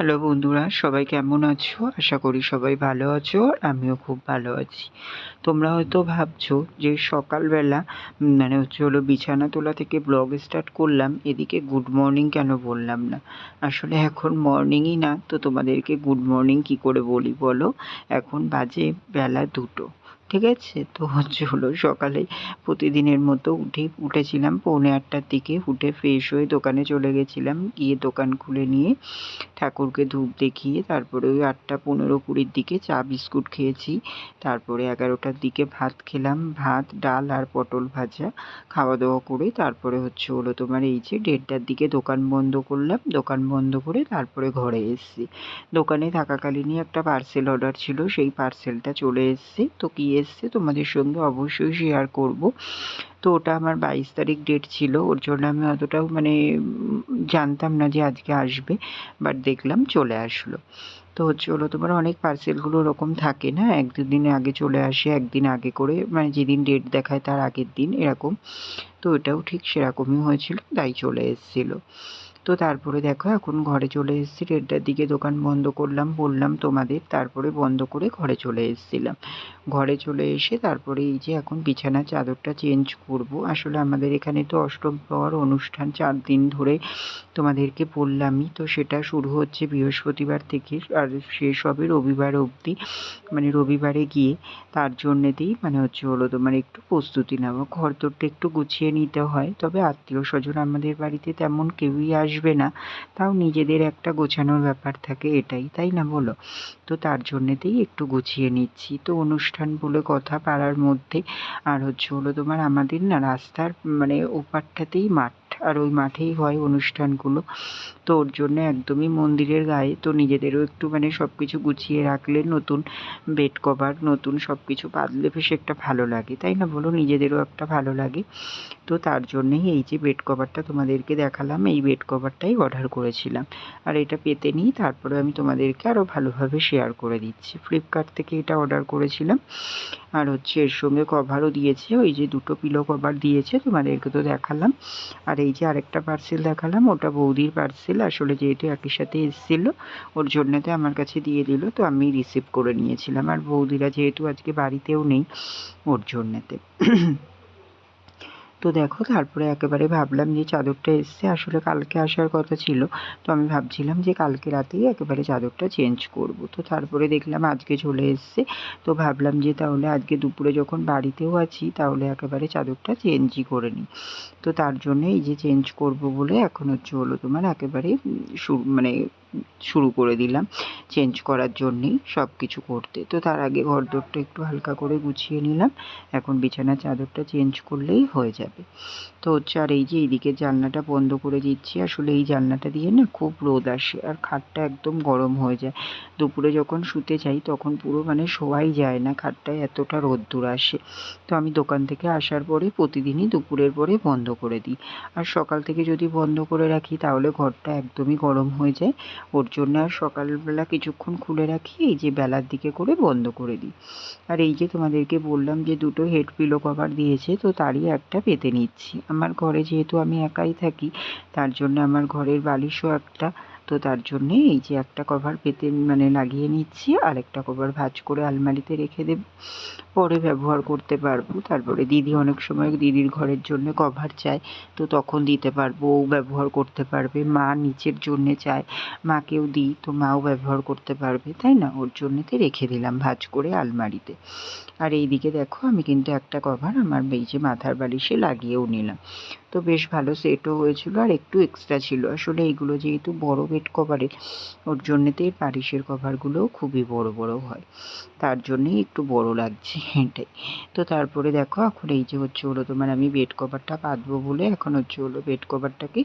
Hello বন্ধুরা, সবাই কেমন আছো? আশা করি সবাই ভালো আছো আমিও খুব ভালো আছি। তোমরা হয়তো ভাবছ যে সকালবেলা মানে হচ্ছে হলো বিছানা তোলা থেকে ব্লগ স্টার্ট করলাম, এদিকে গুড মর্নিং কেন বললাম না? আসলে এখন মর্নিংই না, তো তোমাদেরকে গুড মর্নিং কি করে বলি বলো? এখন বাজে বেলা দুটো। ঠিক আছে তো হচ্ছে হলো সকালে প্রতিদিনের মতো উঠে, উঠেছিলাম। পৌনে আটটার দিকে উঠে ফ্রেশ হয়ে দোকানে চলে গেছিলাম। গিয়ে দোকান খুলে নিয়ে ঠাকুরকে ধূপ দেখিয়ে তারপরে ওই আটটা পনেরো কুড়ির দিকে চা বিস্কুট খেয়েছি। তারপরে এগারোটার দিকে ভাত খেলাম। ভাত, ডাল আর পটল ভাজা খাওয়া দাওয়া করে তারপরে হচ্ছে হলো তোমার এই যে দেড়টার দিকে দোকান বন্ধ করলাম। দোকান বন্ধ করে তারপরে ঘরে এসেছি। দোকানে থাকাকালীনই একটা পার্সেল অর্ডার ছিল। সেই পার্সেলটা চলে এসছে। তো কি এসছে, তোমাদের সঙ্গে অবশ্যই শেয়ার করব। তো ওটা আমার বাইশ তারিখ ডেট ছিল, ওর জন্য আমি অতটাও মানে জানতাম না যে আজকে আসবে বাট দেখলাম চলে আসলো। তো হলো তোমার অনেক পার্সেলগুলো ওরকম থাকে না? এক দুদিন আগে চলে আসে একদিন আগে করে মানে যেদিন ডেট দেখায় তার আগের দিন এরকম। তো এটাও ঠিক সেরকমই হয়েছিল, তাই চলে এসেছিল। তো তারপরে দেখো, এখন ঘরে চলে এসেছি, দেড়টার দিকে দোকান বন্ধ করলাম, বললাম তোমাদের, তারপরে বন্ধ করে ঘরে চলে এসেছিলাম। ঘরে চলে এসে তারপরে এই যে এখন বিছানার চাদরটা চেঞ্জ করব। আসলে আমাদের এখানে তো অষ্টম প্রহর অনুষ্ঠান, চার দিন ধরে তোমাদেরকে বললামই, তো সেটা শুরু হচ্ছে বৃহস্পতিবার থেকে, আর শেষ হবে রবিবার অবধি মানে রবিবারে গিয়ে তার জন্যেতেই মানে হচ্ছে হলো তোমার একটু প্রস্তুতি নেওয়া। ঘর তোরটা একটু গুছিয়ে নিতে হয়, তবে আত্মীয় স্বজন আমাদের বাড়িতে তেমন কেউই আসবে না। তাও নিজেদের একটা গোছানোর ব্যাপার থাকে এটাই, তাই না বলো? তো তার জন্যেতেই একটু গুছিয়ে নিচ্ছি। তো অনুষ্ঠান বলে কথা পাড়ার মধ্যে, আর হচ্ছে হলো তোমার আমাদের না রাস্তার মানে ওপারটাতেই মাঠ, আর ওই মাঠেই হয় অনুষ্ঠানগুলো। তো ওর জন্য একদমই মন্দিরের গায়ে। তো নিজেদেরও একটু মানে সব কিছু গুছিয়ে রাখলে নতুন বেড কভার নতুন সব কিছু পাতলে বেশ একটা ভালো লাগে। তাই না বলো? নিজেদেরও একটা ভালো লাগে। তো তার জন্যেই এই যে বেড কভারটা তোমাদেরকে দেখালাম, এই বেড কভারটাই অর্ডার করেছিলাম। আর এটা পেতে নিই তারপরে আমি তোমাদেরকে আরও ভালোভাবে শেয়ার করে দিচ্ছি। ফ্লিপকার্ট থেকে এটা অর্ডার করেছিলাম। আর হচ্ছে এর সঙ্গে কভারও দিয়েছে। ওই যে দুটো পিলো কভার দিয়েছে তোমাদেরকে তো দেখালাম। আর এই যে আরেকটা পার্সেল দেখালাম, ওটা বৌদির পার্সেল আসলে যেহেতু একই সাথে এসেছিল, ওর জন্যতে আমার কাছে দিয়ে দিল, তো আমি রিসিভ করে নিয়েছিলাম। আর বৌদিরা যেহেতু আজকে বাড়িতেও নেই, ওর জন্যতে। তো দেখো, তারপরে একেবারে ভাবলাম যে চাদরটা এসছে। আসলে কালকে আসার কথা ছিল, তো আমি ভাবছিলাম যে কালকে রাতেই একেবারে চাদরটা চেঞ্জ করব। তো তারপরে দেখলাম আজকে চলে এসছে, তো ভাবলাম যে তাহলে আজকে দুপুরে যখন বাড়িতেও আছি, তাহলে একেবারে চাদরটা চেঞ্জই করে নিই। তো তার জন্য এই যে চেঞ্জ করব বলে এখন হচ্ছে হলো তোমার একেবারে শুরু মানে শুরু করে দিলাম চেঞ্জ করার জন্যেই সব কিছু করতে। তো তার আগে ঘর ঘরদোরটা একটু হালকা করে গুছিয়ে নিলাম। এখন বিছানার চাদরটা চেঞ্জ করলেই হয়ে যাবে। তো হচ্ছে আর এই যে এইদিকে জানলাটা বন্ধ করে দিচ্ছি। আসলে এই জানলাটা দিয়ে না খুব রোদ আসে আর খাটটা একদম গরম হয়ে যায়। দুপুরে যখন শুতে যাই তখন পুরো মানে শোয়াই যায় না, খাটটায় এতটা রোদ্দুর আসে। তো আমি দোকান থেকে আসার পরে প্রতিদিনই দুপুরের পরে বন্ধ করে দিই। আর সকাল থেকে যদি বন্ধ করে রাখি তাহলে ঘরটা একদমই গরম হয়ে যায়। ওর জন্য আর সকালবেলা কিছুক্ষণ খুলে রাখি, এই যে বেলার দিকে করে বন্ধ করে দিই। আর এই যে তোমাদেরকে বললাম যে দুটো হেড পিলো কভার দিয়েছে, তো তারই একটা পেতে নিচ্ছি। আমার ঘরে যেহেতু আমি একাই থাকি, তার জন্য আমার ঘরের বালিশও একটা তো তার জন্যে এই যে একটা কভার পেতে মানে লাগিয়ে নিচ্ছি, আর একটা কভার ভাঁজ করে আলমারিতে রেখে দেব। পরে ব্যবহার করতে পারব। তারপরে দিদি অনেক সময় দিদির ঘরের জন্য কভার চায়, তো তখন দিতে পারব, ও ব্যবহার করতে পারবে। মা নিচের জন্যে চায়, মাকেও দিই, তো মাও ব্যবহার করতে পারবে, তাই না? ওর জন্যতে রেখে দিলাম ভাঁজ করে আলমারিতে। আর এইদিকে দেখো, আমি কিন্তু একটা কভার আমার এই যে মাথার বালিশে লাগিয়েও নিলাম। তো বেশ ভালো সেটও হয়েছিল আর একটু এক্সট্রা ছিল। আসলে এইগুলো যেহেতু বড় বেড কভারের ওর জন্যতে বালিশের কভারগুলোও খুবই বড় বড় হয়। তার জন্যেই একটু বড় লাগছে এটাই। তো তারপরে দেখো, এখন এই যে হচ্ছে হলো তোমার আমি বেড কভারটা পাতবো বলে এখন হচ্ছে হলো বেড কভারটাকে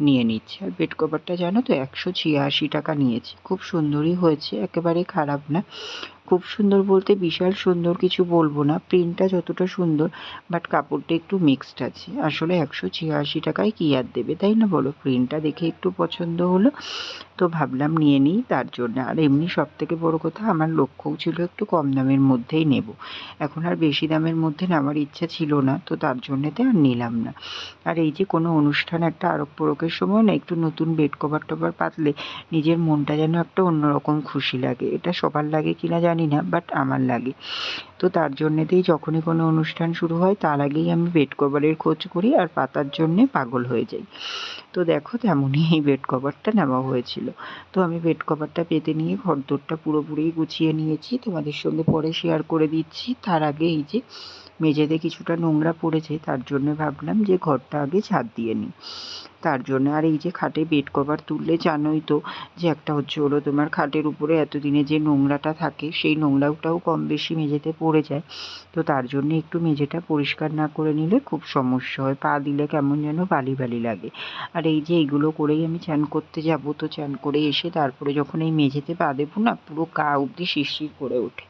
নিয়ে নিচ্ছি। আর বেড কভারটা জানো তো একশো ছিয়াশি টাকা নিয়েছি। খুব সুন্দরই হয়েছে, একেবারে খারাপ না। খুব সুন্দর বলতে বিশাল সুন্দর কিছু বলব না। প্রিন্টটা যতটা সুন্দর বাট কাপড়টা একটু মিক্সড আছে। আসলে একশো ছিয়াশি টাকায় কী আর দেবে, তাই না বলো? প্রিন্টটা দেখে একটু পছন্দ হলো, তো ভাবলাম নিয়ে নিই তার জন্য। আর এমনি সব থেকে বড় কথা, আমার লক্ষ্যও ছিল একটু কম দামের মধ্যেই নেব। এখন আর বেশি দামের মধ্যে নেওয়ার ইচ্ছা ছিল না, তো তার জন্যেতে আর নিলাম না। আর এই যে কোনো অনুষ্ঠান একটা আরব পরকের সময় না, একটু নতুন বেড কভার টভার পাতলে নিজের মনটা যেন একটা অন্যরকম খুশি লাগে। এটা সবার লাগে কিনা জানি না বাট আমার লাগে। তো তার জন্যেতেই যখনই কোনো অনুষ্ঠান শুরু হয়, তার আগেই আমি বেড কভারের খোঁজ করি আর পাতার জন্যে পাগল হয়ে যাই। তো দেখো তেমনই এই বেড কভারটা নেওয়া হয়েছিল। তো আমি বেড কভারটা পেতে নিয়ে ঘরদোরটা পুরোপুরি গুছিয়ে নিয়েছি। তোমাদের সঙ্গে পরে শেয়ার করে দিচ্ছি। তার আগে এই যে মেঝেতে কিছুটা নোংরা পড়েছে, তার জন্য ভাবলাম যে ঘরটা আগে ছাদ দিয়ে নিই। তার জন্য আর এই যে খাটে বেড কভার তুললে জানোই তো যে একটা হচ্ছে হলো তোমার খাটের উপরে এতদিনে যে নোংরাটা থাকে, সেই নোংরাটাও কম বেশি মেঝেতে পড়ে যায়। তো তার জন্য একটু মেঝেটা পরিষ্কার না করে নিলে খুব সমস্যা হয়, পা দিলে কেমন যেন বালি বালি লাগে। আর এই যে এইগুলো করেই আমি চান করতে যাব, তো চান করে এসে তারপরে যখন এই মেঝেতে পা দেবো না, পুরো গা অবধি শিরশির করে ওঠে।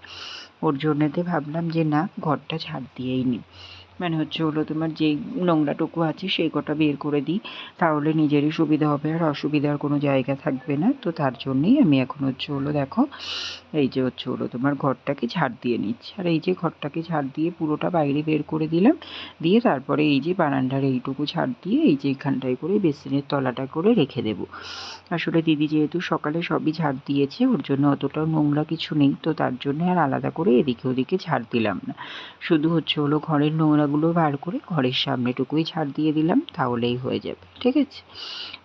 ওর জন্যেতে ভাবলাম যে না ঘরটা ঝাড় দিয়েই নিই মানে হচ্ছে হলো তোমার যেই নোংরাটুকু আছে সেই কটা বের করে দিই। তাহলে নিজেরই সুবিধা হবে, আর অসুবিধার কোনো জায়গা থাকবে না। তো তার জন্যেই আমি এখন হচ্ছে হলো দেখো, এই যে হচ্ছে হলো তোমার ঘরটাকে ঝাড় দিয়ে নিচ্ছি। আর এই যে ঘরটাকে ঝাড় দিয়ে পুরোটা বাইরে বের করে দিলাম, দিয়ে তারপরে এই যে বারান্দার এইটুকু ঝাড় দিয়ে এই যে এখানটায় করে বেসিনের তলাটা করে রেখে দেবো। আসলে দিদি যেহেতু সকালে সবই ঝাড় দিয়েছে, ওর জন্য অতটাও নোংরা কিছু নেই। তো তার জন্য আর আলাদা করে এদিকে ওদিকে ঝাড় দিলাম না। শুধু হচ্ছে হলো ঘরের নোংরাগুলো বার করে ঘরের সামনেটুকুই ঝাড় দিয়ে দিলাম, তাহলেই হয়ে যাবে, ঠিক আছে?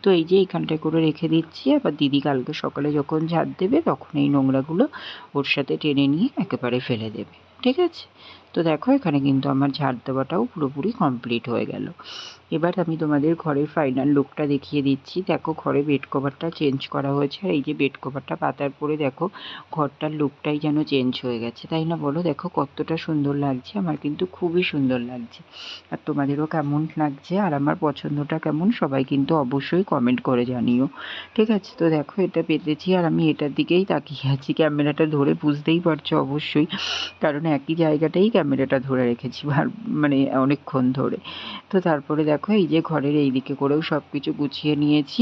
তো এই যে এইখানটায় করে রেখে দিচ্ছি, আবার দিদি কালকে সকালে যখন ঝাড় দেবে তখন এই নোংরাগুলো ওর সাথে টেনে নিয়ে একেবারে ফেলে দেবে, ঠিক আছে? তো দেখো, এখানে কিন্তু আমার ঝাড় দেওয়াটাও পুরোপুরি কমপ্লিট হয়ে গেল। এবার আমি তোমাদের ঘরের ফাইনাল লুকটা দেখিয়ে দিচ্ছি। দেখো, ঘরে বেড কভারটা চেঞ্জ করা হয়েছে আর এই যে বেড কভারটা পাতার পরে দেখো, ঘরটার লুকটাই যেন চেঞ্জ হয়ে গেছে। তাই না বলো? দেখো, কতটা সুন্দর লাগছে, আমার কিন্তু খুবই সুন্দর লাগছে। আর তোমাদেরও কেমন লাগছে আর আমার পছন্দটা কেমন, সবাই কিন্তু অবশ্যই কমেন্ট করে জানিও। ঠিক আছে? তো দেখো, এটা পেতেছি আর আমি এটার দিকেই তাকিয়ে আছি। ক্যামেরাটা ধরে বুঝতেই পারছ অবশ্যই। কারণ একই জায়গাটাই ক্যামেরাটা ধরে রেখেছি আর মানে অনেকক্ষণ ধরে। তো তারপরে দেখো, এই যে ঘরের এই দিকে করেও সব কিছু গুছিয়ে নিয়েছি।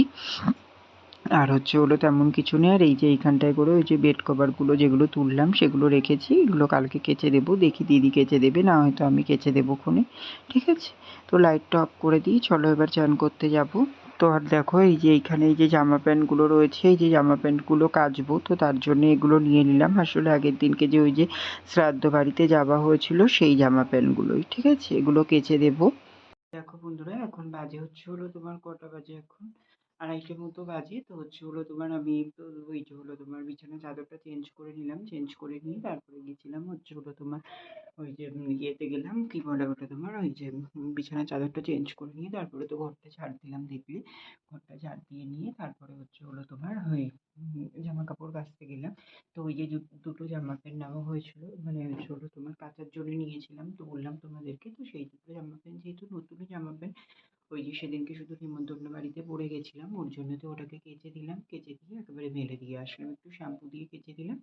আর হচ্ছে হলো তেমন কিছু নেই। আর এই যে এইখানটায় করে ওই যে বেড কভারগুলো যেগুলো তুললাম, সেগুলো রেখেছি। এগুলো কালকে কেচে দেবো, দেখি দিদি কেচে দেবে, না হয়তো আমি কেচে দেবো ক্ষণে ঠিক আছে? তো লাইটটা অফ করে দিই। চলো এবার চান করতে যাব। তো আর দেখো, এই যে এইখানে এই যে জামা প্যান্টগুলো রয়েছে, এই যে জামা প্যান্টগুলো কাচবো, তো তার জন্য এগুলো নিয়ে নিলাম। আসলে আগের দিনকে যে ওই যে শ্রাদ্ধ বাড়িতে যাওয়া হয়েছিল, সেই জামা প্যান্টগুলোই, ঠিক আছে? এগুলো কেচে দেবো। দেখো বন্ধুরা, এখন বাজে হচ্ছে হলো তোমার কটা বাজে এখন? আড়াইটে মতো বাজে। তো হচ্ছে হলো তোমার আমি তো ওই যে হলো তোমার বিছানার চাদরটা চেঞ্জ করে নিলাম চেঞ্জ করে নিয়ে তারপরে গেছিলাম হচ্ছে হলো তোমার ওই যে ইয়েতে গেলাম, কী বলে ওটা তোমার ওই যে বিছানার চাদরটা চেঞ্জ করে নিয়ে তারপরে তো ঘরটা ঝাড় দিলাম দেখলে। ঘরটা ঝাড় দিয়ে নিয়ে তারপরে হচ্ছে হলো তোমার ওই জামা কাপড় কাচতে গেলাম। তো ওই যে দুটো জামা প্যান্ট নেওয়া হয়েছিল মানে হচ্ছে হলো তোমার কাচার জন্য নিয়েছিলাম। তো বললাম তোমাদেরকে, তো সেই দুটো জামা প্যান্ট যেহেতু নতুন জামা প্যান্ট ওই যে সেদিনকে শুধু নিমন্ত্রণ বাড়িতে পড়ে গেছিলাম, ওর জন্য তো ওটাকে কেচে দিলাম, কেচে দিয়ে একেবারে মেলে দিয়ে আসলাম। একটু শ্যাম্পু দিয়ে কেচে দিলাম,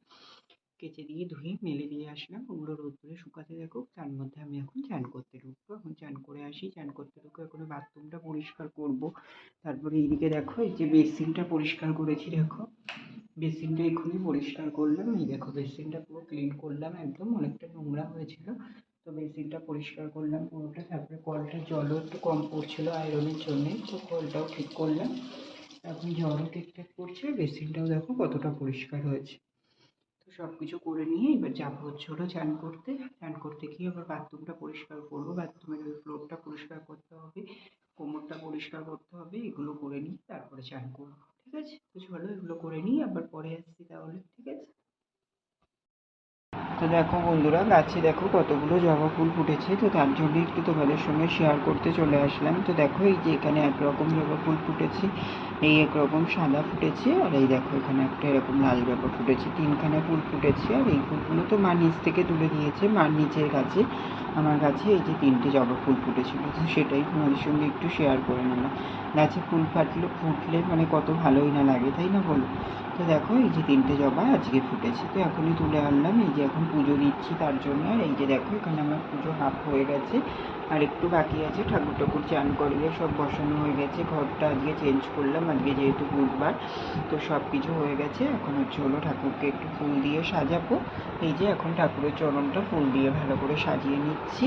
কেচে দিয়ে ধুয়ে মেলে দিয়ে আসলাম। ওগুলো রোদ্দুরে শুকাতে থাকুক, তার মধ্যে আমি এখন চান করতে ঢুকবো। এখন চান করে আসি, চান করতে ঢুকবো এখন বাথরুমটা পরিষ্কার করব। তারপরে এইদিকে দেখো, এই যে বেসিনটা পরিষ্কার করেছি দেখো। বেসিনটা এক্ষুনি পরিষ্কার করলাম। এই দেখো, বেসিনটা পুরো ক্লিন করলাম, একদম অনেকটা নোংরা হয়েছিল। তো বেসিনটা পরিষ্কার করলাম পুরোটা, তারপরে কলটা জলও একটু কম পড়ছিলো আয়রনের জন্যে, তো কলটাও ঠিক করলাম। এখন জলও ঠিকঠাক পড়ছে বেসিনটাও দেখো কতটা পরিষ্কার হয়েছে। তো সব কিছু করে নিয়ে এবার যাব হচ্ছে হলো চান করতে। চান করতে গিয়ে আবার বাথরুমটা পরিষ্কার করব। বাথরুমের ওই ফ্লোরটা পরিষ্কার করতে হবে, কোমরটা পরিষ্কার করতে হবে, এগুলো করে নিয়ে তারপরে চান করব, ঠিক আছে? তো চলো এগুলো করে নিই আবার পরে আসছি তাহলে, ঠিক আছে? তো দেখো বন্ধুরা, গাছে দেখো কতগুলো জবা ফুল ফুটেছে, তো তার জন্য একটু তোমাদের সঙ্গে শেয়ার করতে চলে আসলাম। তো দেখো এই যে এখানে একরকম জবা ফুল ফুটেছে। এই একরকম সাদা ফুটেছে, আর এই দেখো এখানে একটা এরকম লাল জবা ফুটেছে, তিনখানা ফুল ফুটেছে, আর এই ফুলগুলো তো মা নিচ থেকে তুলে দিয়েছে, মার নিচের গাছে, আমার গাছে এই যে তিনটে জবা ফুল ফুটেছিল, তো সেটাই তোমাদের সঙ্গে একটু শেয়ার করে নিলাম। গাছে ফুল ফাটলে, ফুটলে মানে কত ভালোই না লাগে, তাই না বলো? তো দেখো এই যে তিনটে জবা আজকে ফুটেছে, তো এখনই তুলে আনলাম, এই যে এখন পুজো দিচ্ছি তার জন্য, আর এই যে দেখো এখানে আমার পুজো হাফ হয়ে গেছে, আর একটু বাকি আছে ঠাকুর ঠাকুর চান করিয়ে সব বসানো হয়ে গেছে, ঘরটা আজকে চেঞ্জ করলাম। আজকে যেহেতু বুধবার, তো সব কিছু হয়ে গেছে। এখন হচ্ছে হলো ঠাকুরকে একটু ফুল দিয়ে সাজাবো। এই যে এখন ঠাকুরের চরণটা ফুল দিয়ে ভালো করে সাজিয়ে নিচ্ছি।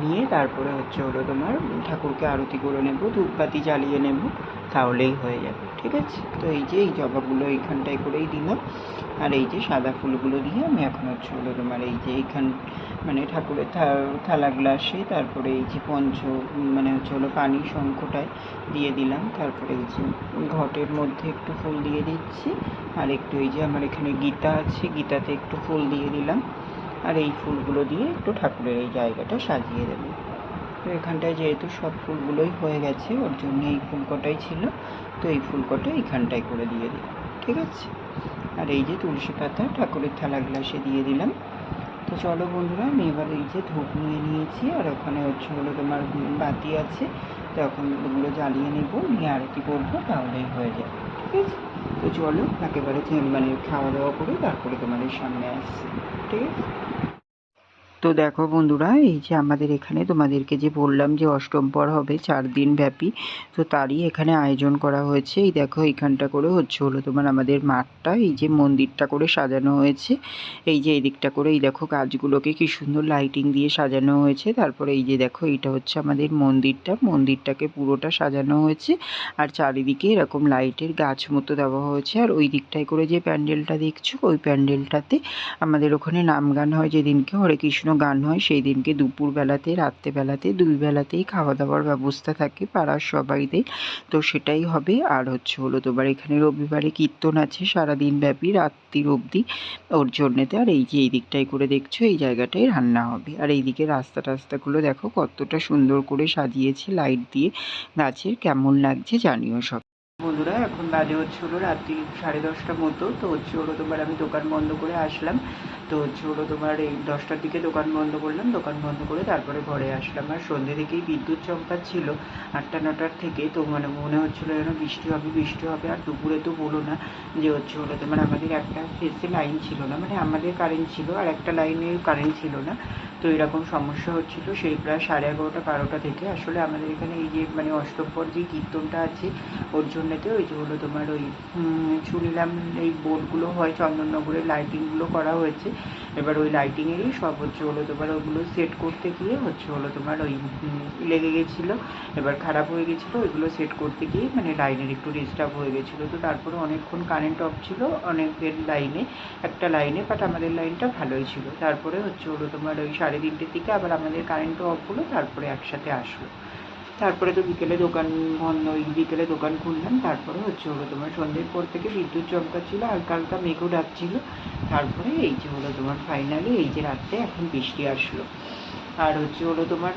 নিয়ে তারপরে হচ্ছে হলো তোমার ঠাকুরকে আরতি করে নেব ধূপবাতি জ্বালিয়ে নেব। তাহলেই হয়ে যাবে, ঠিক আছে? তো এই যে এই জবাগুলো এইখানটায় করেই দিলাম। আর এই যে সাদা ফুলগুলো দিয়ে আমি এখন হচ্ছে তোমার এই যে এইখান মানে ঠাকুরের থা, থালা গ্লাসে তারপরে এই যে পঞ্চ মানে হচ্ছে হলো পানি শঙ্খটায় দিয়ে দিলাম। তারপরে এই যে ঘটের মধ্যে একটু ফুল দিয়ে দিচ্ছি। আর একটু এই যে আমার এখানে গীতা আছে, গীতাতে একটু ফুল দিয়ে দিলাম। আর এই ফুলগুলো দিয়ে একটু ঠাকুরের এই জায়গাটা সাজিয়ে দেবো। তো এখানটায় যেহেতু সব ফুলগুলোই হয়ে গেছে, ওর জন্য এই ফুলকটাই ছিল, তো এই ফুলকটা এইখানটায় করে দিয়ে দিলাম, ঠিক আছে? আর এই যে তুলসী পাতা, ঠাকুরের থালা গ্লাসে দিয়ে দিলাম। তো চলো বন্ধুরা, আমি এবার এই যে ধূপ নিয়ে নিয়েছি, আর ওখানে হচ্ছে হলো তোমার বাতি আছে, তো এখন ওগুলো জ্বালিয়ে নেব, নিয়ে আরতি করব, তাহলেই হয়ে যাবে, ঠিক আছে? তো চলো, একেবারে মানে খাওয়া দাওয়া করে তারপরে তোমাদের সামনে আসছি, ঠিক আছে? তো দেখো বন্ধুরা, এই যে আমাদের এখানে তোমাদেরকে যে বললাম যে অষ্টম পর হবে চার দিন ব্যাপী, তো তারই এখানে আয়োজন করা হয়েছে। এই দেখো এইখানটা করে হচ্ছে হলো তোমার আমাদের মাঠটা, এই যে মন্দিরটা করে সাজানো হয়েছে। এই যে এই দিকটা করে, এই দেখো গাছগুলোকে কি সুন্দর লাইটিং দিয়ে সাজানো হয়েছে। তারপরে এই যে দেখো এইটা হচ্ছে আমাদের মন্দিরটা, মন্দিরটাকে পুরোটা সাজানো হয়েছে। আর চারিদিকে এরকম লাইটের গাছ মতো দেওয়া হয়েছে। আর ওই দিকটায় করে যে প্যান্ডেলটা দেখছ, ওই প্যান্ডেলটাতে আমাদের ওখানে নাম গান হয় যেদিনকে হরে কৃষ্ণ গান হয় সেই দিনকে দুপুরবেলাতে, রাত্রেবেলাতে দুই বেলাতেই খাওয়া দাওয়ার ব্যবস্থা থাকে পাড়ার সবাইদের। তো সেটাই হবে। আর হচ্ছে হলো তোমার এখানে রবিবারে কীর্তন আছে সারাদিন ব্যাপী রাত্রির অবধি। ওর জন্যেতে আর এই যে, এই দিকটাই করে দেখছ, এই জায়গাটাই রান্না হবে। আর এইদিকে রাস্তা টাস্তাগুলো দেখো কতটা সুন্দর করে সাজিয়েছে লাইট দিয়ে। গাছের কেমন লাগছে জানিও সব। বন্ধুরা, এখন বাজে হচ্ছে হলো রাত্রি সাড়ে দশটা মতো। তো হচ্ছে হলো তোমার আমি দোকান বন্ধ করে আসলাম। তো হচ্ছে হলো তোমার এই দশটার দিকে দোকান বন্ধ করলাম, দোকান বন্ধ করে তারপরে ঘরে আসলাম। আর সন্ধ্যে থেকেই বিদ্যুৎ ছিল, আটটা নটার থেকে তো মানে মনে হচ্ছিল যেন বৃষ্টি হবে বৃষ্টি হবে। আর দুপুরে তো বলো না যে হচ্ছে হলো তোমার আমাদের একটা ফেসে লাইন ছিল না মানে আমাদের কারেন্ট ছিল আর একটা লাইনের কারেন্ট ছিল না। তো এরকম সমস্যা হচ্ছিল সেই প্রায় সাড়ে এগারোটা, বারোটা থেকে। আসলে আমাদের এখানে এই যে মানে অষ্টপর যে কীর্তনটা আছে, ওর জন্যতে ওই যে হলো তোমার ওই শুনিলাম এই বোর্ডগুলো হয় চন্দননগরের লাইটিংগুলো করা হয়েছে। এবার ওই লাইটিংয়েরই সব হচ্ছে হলো তোমার ওগুলো সেট করতে গিয়ে হচ্ছে হলো তোমার ওই লেগে গেছিল। এবার খারাপ হয়ে গেছিল, ওইগুলো সেট করতে গিয়ে মানে লাইনের একটু ডিস্টার্ব হয়ে গেছিল। তো তারপরে অনেকক্ষণ কারেন্ট অফ ছিল অনেকের লাইনে একটা লাইনে বাট আমাদের লাইনটা ভালোই ছিল। তারপরে হচ্ছে হলো তোমার ওই সাড়ে তিনটের দিকে আবার আমাদের কারেন্টও অফ হলো, তারপরে একসাথে আসলো। তারপরে তো বিকেলে দোকান বন্ধ, ওই বিকেলে দোকান খুললাম, তারপরে হচ্ছে হলো তোমার সন্ধ্যের পর থেকে বিদ্যুৎ ছিল হালকা হালকা মেঘও ডাকছিল, তারপরে এই যে হলো তোমার ফাইনালি এই যে রাত্রে এখন বৃষ্টি আসলো। আর হচ্ছে হলো তোমার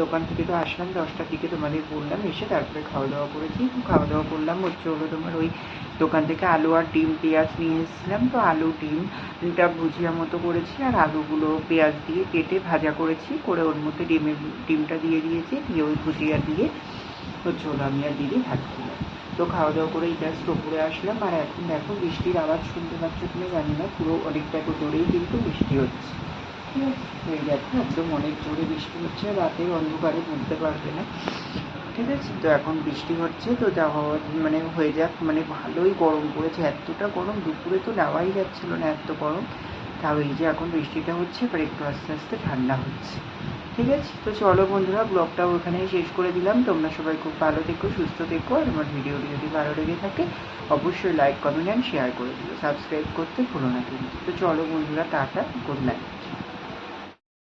দোকান থেকে তো আসলাম দশটার দিকে তোমাদের বললাম, এসে তারপরে খাওয়া দাওয়া করেছি। খাওয়া দাওয়া করলাম, হচ্ছে হলো তোমার ওই দোকান থেকে আলু আর ডিম, পেঁয়াজ নিয়ে এসেছিলাম। তো আলু ডিমটা ভুজিয়া মতো করেছি আর আলুগুলো পেঁয়াজ দিয়ে কেটে ভাজা করেছি, করে ওর মধ্যে ডিমের, ডিমটা দিয়ে দিয়েছি, দিয়ে ওই ভুজিয়া দিয়ে হচ্ছে হলো আমি আর দিদি ভাত খেলাম তো খাওয়া দাওয়া করে জাস্ট ওপরে আসলাম আর এখন দেখো বৃষ্টির আওয়াজ শুনতে পাচ্ছ তুমি জানি না, পুরো অনেকটা জোরেই কিন্তু বৃষ্টি হচ্ছে। হয়ে যাচ্ছে একদম অনেক জোরে বৃষ্টি হচ্ছে, রাতের অন্ধকারে বুঝতে পারবে না। ঠিক আছে? তো এখন বৃষ্টি হচ্ছে, তো যাওয়া মানে হয়ে যাক। মানে ভালোই গরম পড়েছে। এতটা গরম, দুপুরে তো নেওয়াই যাচ্ছিল না এত গরম। তাও এই যে এখন বৃষ্টিটা হচ্ছে, এবার একটু আস্তে আস্তে ঠান্ডা হচ্ছে। ঠিক আছে? তো চলো বন্ধুরা, ব্লগটাও ওখানেই শেষ করে দিলাম। তোমরা সবাই খুব ভালো থেকো, সুস্থ থেকো, আর আমার ভিডিওটি যদি ভালো লেগে থাকে, অবশ্যই লাইক কমেন্ট অ্যান্ড শেয়ার করে দিও। সাবস্ক্রাইব করতে ভুলো না কিন্তু। তো চলো বন্ধুরা, টাটা গুড নাইট